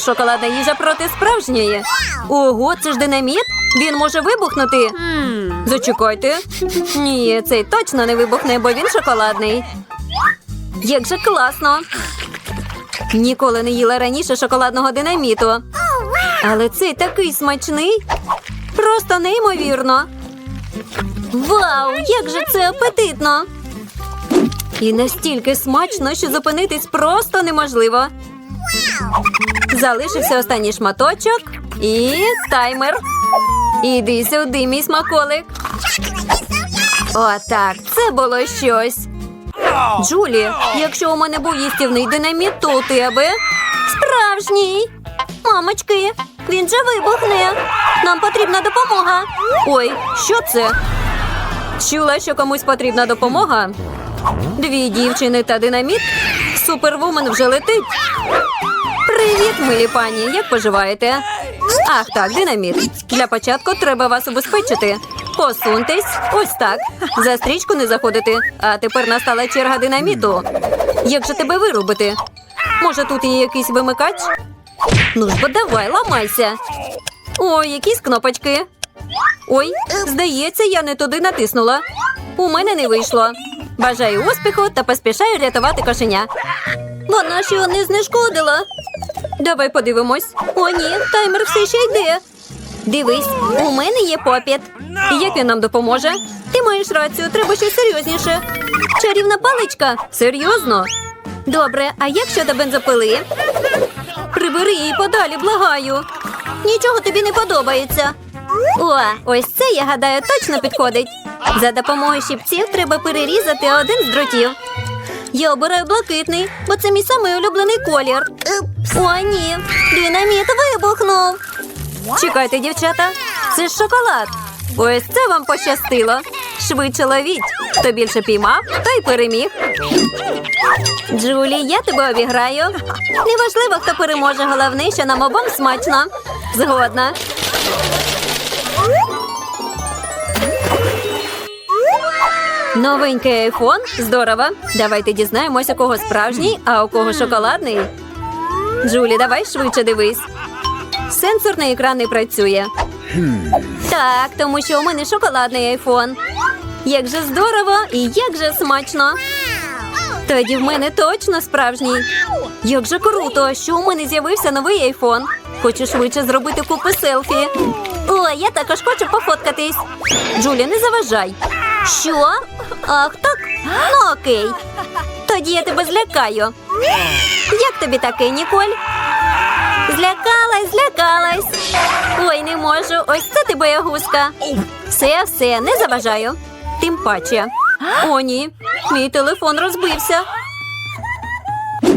Шоколадна їжа проти справжньої. Ого, це ж динаміт? Він може вибухнути. Зачекайте. Ні, цей точно не вибухне, бо він шоколадний. Як же класно. Ніколи не їла раніше шоколадного динаміту. Але цей такий смачний. Просто неймовірно. Вау, як же це апетитно! І настільки смачно, що зупинитись просто неможливо. Залишився останній шматочок і таймер. Іди сюди, мій смаколик. Отак, це було щось. Джулі, якщо у мене був їстівний динаміт, то у тебе справжній. Мамочки, він же вибухне. Нам потрібна допомога. Ой, що це? Чула, що комусь потрібна допомога. Дві дівчини та динаміт. Супервумен вже летить. Привіт, милі пані. Як поживаєте? Ах, так, динаміт. Для початку треба вас убезпечити. Посуньтесь, ось так. За стрічку не заходити. А тепер настала черга динаміту. Як же тебе вирубити? Може, тут є якийсь вимикач? Ну ж бо давай, ламайся. Ой, якісь кнопочки. Ой, здається, я не туди натиснула. У мене не вийшло. Бажаю успіху та поспішаю рятувати кошеня. Вона ж не знешкодила. Давай подивимось. О, ні, таймер все ще йде. Дивись, у мене є попіт. Як він нам допоможе? Ти маєш рацію, треба щось серйозніше. Чарівна паличка? Серйозно? Добре, а як щодо бензопили? Прибери її подалі, благаю. Нічого тобі не подобається. О, ось це, я гадаю, точно підходить. За допомогою щипців треба перерізати один з дротів. Я обираю блакитний, бо це мій самий улюблений колір. О, ні, динаміт вибухнув. Чекайте, дівчата, це ж шоколад. Ось це вам пощастило. Швидше ловіть. Хто більше піймав, той переміг. Джулі, я тебе обіграю. Неважливо, хто переможе, головне, що нам обом смачно. Згодна. Новенький айфон? Здорово. Давайте дізнаємося, у кого справжній, а у кого шоколадний. Джулі, давай швидше дивись. Сенсорний екран не працює. Так, тому що у мене шоколадний айфон. Як же здорово і як же смачно. Тоді в мене точно справжній. Як же круто, що у мене з'явився новий айфон. Хочу швидше зробити купу селфі. О, я також хочу пофоткатись. Джулі, не заважай. Що? Ах, так? Ну окей. Тоді я тебе злякаю. Як тобі таке, Ніколь? Злякалась, злякалась. Ой, не можу. Ось це ти боягузка. Все, все, не заважаю. Тим паче. О, ні. Мій телефон розбився.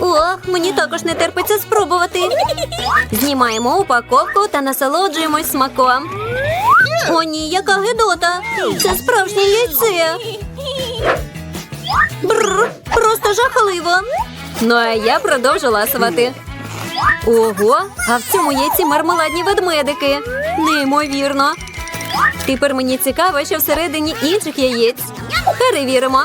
Ох, мені також не терпиться спробувати. Знімаємо упаковку та насолоджуємось смаком. О, ні, яка гидота! Це справжнє яйце. Бррр, просто жахливо. Ну а я продовжу ласувати. Ого, а в цьому яйці мармеладні ведмедики. Неймовірно. Тепер мені цікаво, що всередині інших яєць. Перевіримо.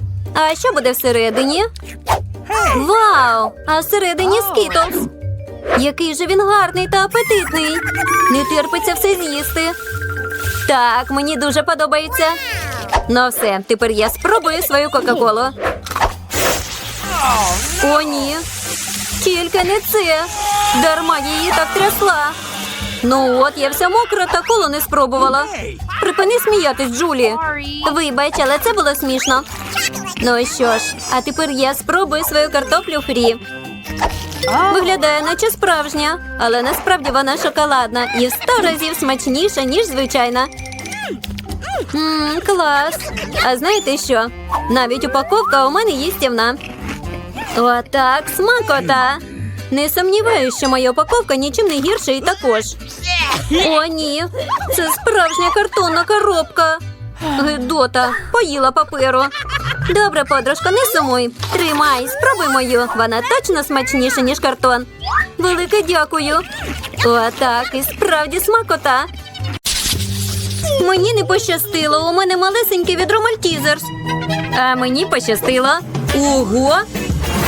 А що буде всередині? Вау! А всередині скітлс. Який же він гарний та апетитний. Не терпиться все з'їсти. Так, мені дуже подобається. Ну все, тепер я спробую свою Кока-Колу. О, ні. Тільки не це. Дарма її так трясла. Ну от, я вся мокра та колу не спробувала. Припини сміятись, Джулі. Вибач, але це було смішно. Ну що ж, а тепер я спробую свою картоплю фрі. Виглядає, наче справжня, але насправді вона шоколадна і в сто разів смачніша, ніж звичайна. Ммм, клас. А знаєте що? Навіть упаковка у мене їстівна. Отак, смакота. Не сумніваюся, що моя упаковка нічим не гірша і також. О, ні, це справжня картонна коробка. Гидота, поїла паперу. Добре, подружко, не сумуй. Тримай, спробуй мою. Вона точно смачніша, ніж картон. Велике дякую. О, так, і справді смакота. Мені не пощастило, у мене малесенький відро Мальтізерс. А мені пощастило. Ого!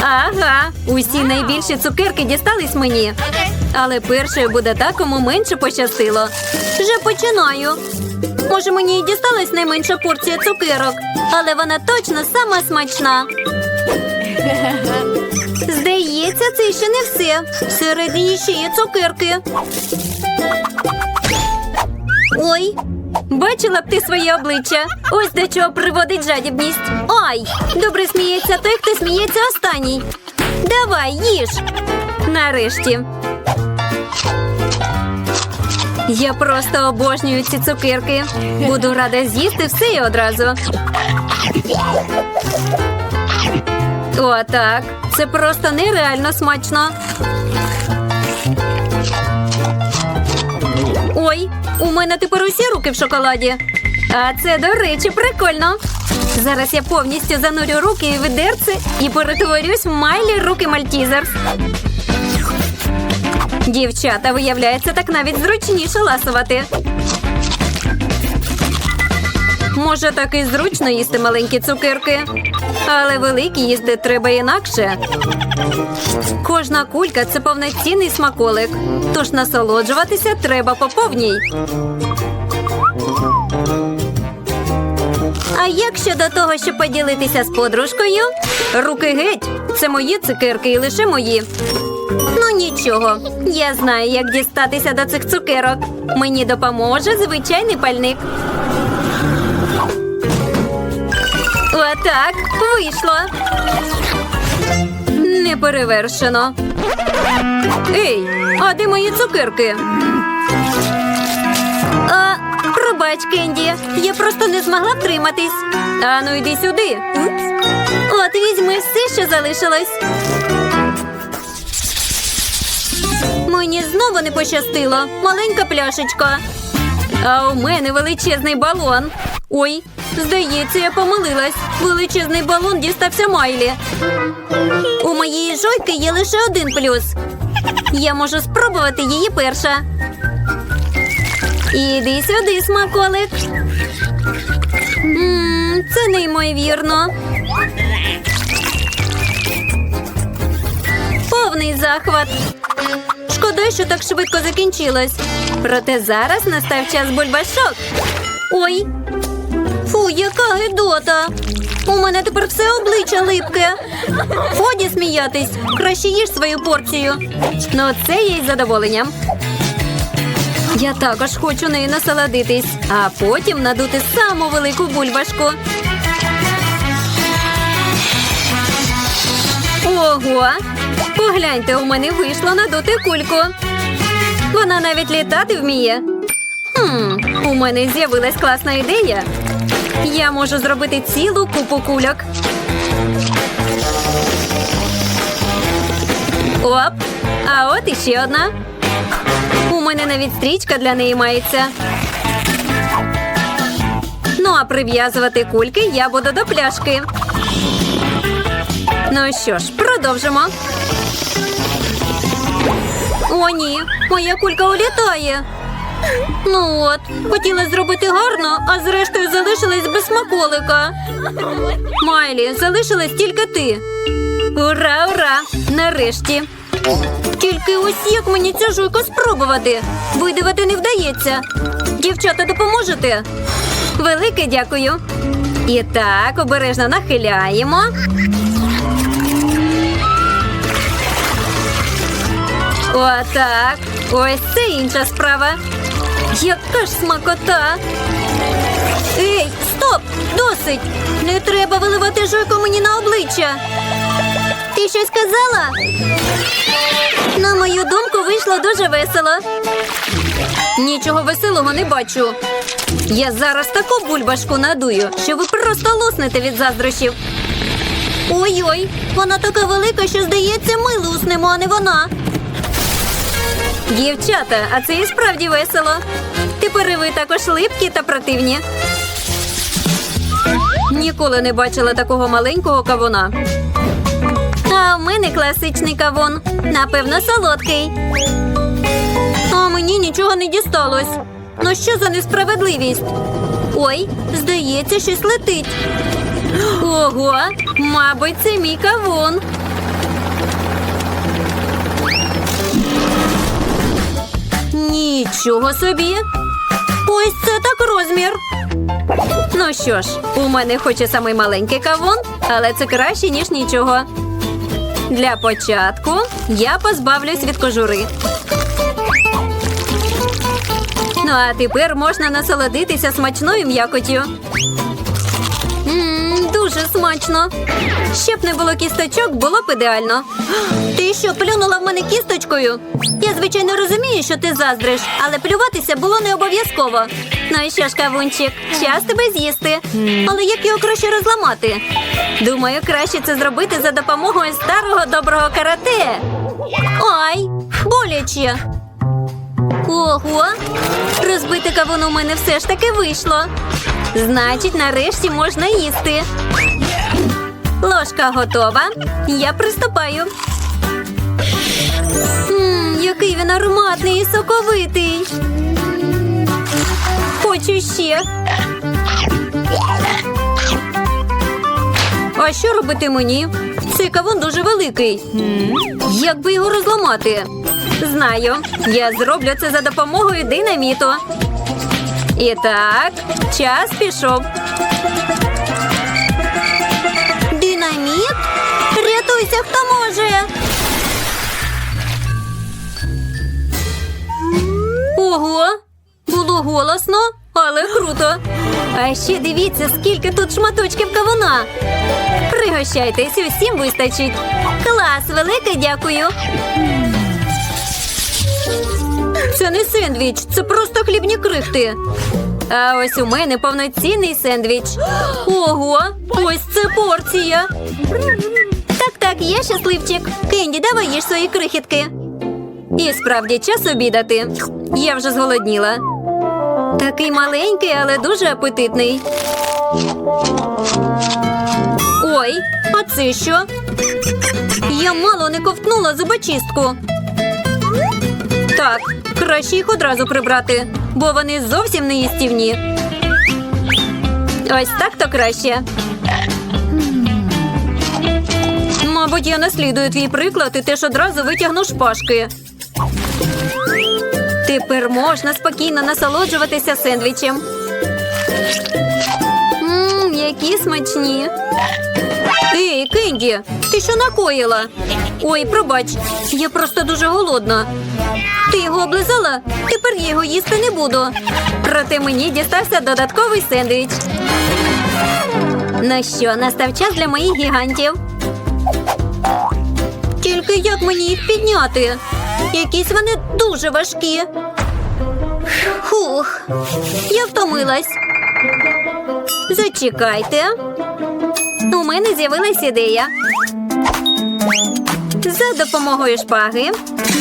Ага, усі найбільші цукерки дістались мені. Але першою буде та, кому менше пощастило. Вже починаю. Може, мені і дісталась найменша порція цукерок, але вона точно сама смачна. Здається, це ще не все. Всередині ще є цукерки. Ой, бачила б ти своє обличчя. Ось до чого приводить жадібність. Ай! Добре сміється той, хто сміється останній. Давай, їж. Нарешті. Я просто обожнюю ці цукерки. Буду рада з'їсти все і одразу. О, так. Це просто нереально смачно. Ой, у мене тепер усі руки в шоколаді. А це, до речі, прикольно. Зараз я повністю занурю руки і відерці і перетворюсь в Майлі руки Мальтізерс. Дівчата, виявляється, так навіть зручніше ласувати. Може, так і зручно їсти маленькі цукерки, але великі їсти треба інакше. Кожна кулька це повноцінний смаколик, тож насолоджуватися треба по повній. А як щодо того, щоб поділитися з подружкою? Руки геть! Це мої цукерки і лише мої. Ну нічого. Я знаю, як дістатися до цих цукерок. Мені допоможе звичайний пальник. Отак, вийшло. Неперевершено. Ей, а де мої цукерки? А, пробач, Кенді, я просто не змогла втриматись. А ну йди сюди. От візьми все, що залишилось. Мені знову не пощастило. Маленька пляшечка. А у мене величезний балон. Ой, здається, я помилилась. Величезний балон дістався Майлі. У моєї жойки є лише один плюс. Я можу спробувати її перша. Іди сюди, смаколик. Ммм, це неймовірно. Повний захват. Шкода, що так швидко закінчилось. Проте зараз настав час бульбашок. Ой. Яка. У мене тепер все обличчя липке. Годі сміятись. Краще їж свою порцію. Ну, це є із задоволенням. Я також хочу нею насолодитись, а потім надути саму велику бульбашку. Ого! Погляньте, у мене вийшло надути кульку. Вона навіть літати вміє. Хм, у мене з'явилась класна ідея. Я можу зробити цілу купу кульок. Оп! А от іще одна. У мене навіть стрічка для неї мається. Ну а прив'язувати кульки я буду до пляшки. Ну що ж, продовжимо. О, ні, моя кулька улітає. Ну от, хотіла зробити гарно, а зрештою залишилась без смаколика. Майлі, залишилась тільки ти. Ура, ура! Нарешті. Тільки ось як мені цю жуйку спробувати. Видавати не вдається. Дівчата, допоможете? Велике дякую. І так, обережно нахиляємо. Отак. Ось це інша справа. Яка ж смакота. Ей, стоп! Досить! Не треба виливати жуйку мені на обличчя. Ти щось сказала? На мою думку, вийшло дуже весело. Нічого веселого не бачу. Я зараз таку бульбашку надую, що ви просто луснете від заздрощів. Ой-ой, вона така велика, що здається, ми луснемо, а не вона. Дівчата, а це і справді весело. Тепер ви також липкі та противні. Ніколи не бачила такого маленького кавуна. А в мене класичний кавун. Напевно, солодкий. А мені нічого не дісталось. Ну що за несправедливість? Ой, здається, щось летить. Ого, мабуть, це мій кавун. Нічого собі. Ось це так розмір. Ну що ж, у мене хоч і самий маленький кавун, але це краще, ніж нічого. Для початку я позбавлюсь від кожури. Ну а тепер можна насолодитися смачною м'якотю. Смачно. Щоб не було кісточок, було б ідеально. Ти що, плюнула в мене кісточкою? Я, звичайно, розумію, що ти заздриш, але плюватися було не обов'язково. Ну і що ж, кавунчик, час тебе з'їсти. Але як його краще розламати? Думаю, краще це зробити за допомогою старого доброго карате. Ай, боляче. Ого, розбити кавун у мене все ж таки вийшло. Значить, нарешті можна їсти. Ложка готова. Я приступаю. Ммм, який він ароматний і соковитий. Хочу ще. А що робити мені? Цей кавун дуже великий. Як би його розламати? Знаю, я зроблю це за допомогою динаміту. І так, час пішов. Динаміт? Рятуйся, хто може. Ого, було голосно, але круто. А ще дивіться, скільки тут шматочків кавуна. Пригощайтесь, усім вистачить. Клас, велике дякую. Це не сендвіч, це просто хлібні крихти. А ось у мене повноцінний сендвіч. Ого, ось це порція. Так, так, я щасливчик. Кенді, давай їж свої крихітки. І справді час обідати. Я вже зголодніла. Такий маленький, але дуже апетитний. Ой, а це що? Я мало не ковтнула зубочистку. Так, краще їх одразу прибрати, бо вони зовсім не їстівні. Ось так то краще. Мабуть, я наслідую твій приклад і теж одразу витягну шпажки. Тепер можна спокійно насолоджуватися сендвічем. Ммм, які смачні. Ей, Кенді, ти що накоїла? Ой, пробач, я просто дуже голодна. Його облизала? Тепер я його їсти не буду. Проте мені дістався додатковий сендвіч. Ну що, настав час для моїх гігантів. Тільки як мені їх підняти? Якісь вони дуже важкі. Хух, я втомилась. Зачекайте. У мене з'явилась ідея. За допомогою шпаги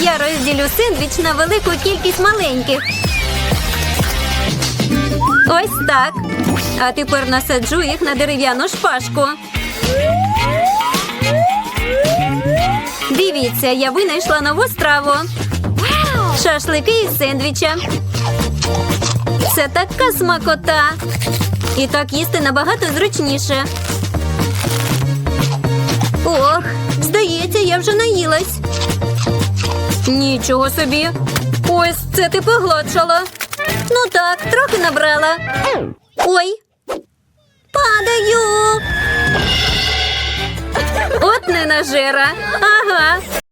я розділю сендвіч на велику кількість маленьких. Ось так. А тепер насаджу їх на дерев'яну шпажку. Дивіться, я винайшла нову страву. Шашлики із сендвіча. Це така смакота. І так їсти набагато зручніше. Ох, здається, я вже наїлась. Нічого собі. Ось це ти погладшала. Ну так, трохи набрала. Ой. Падаю. От не нажера. Ага.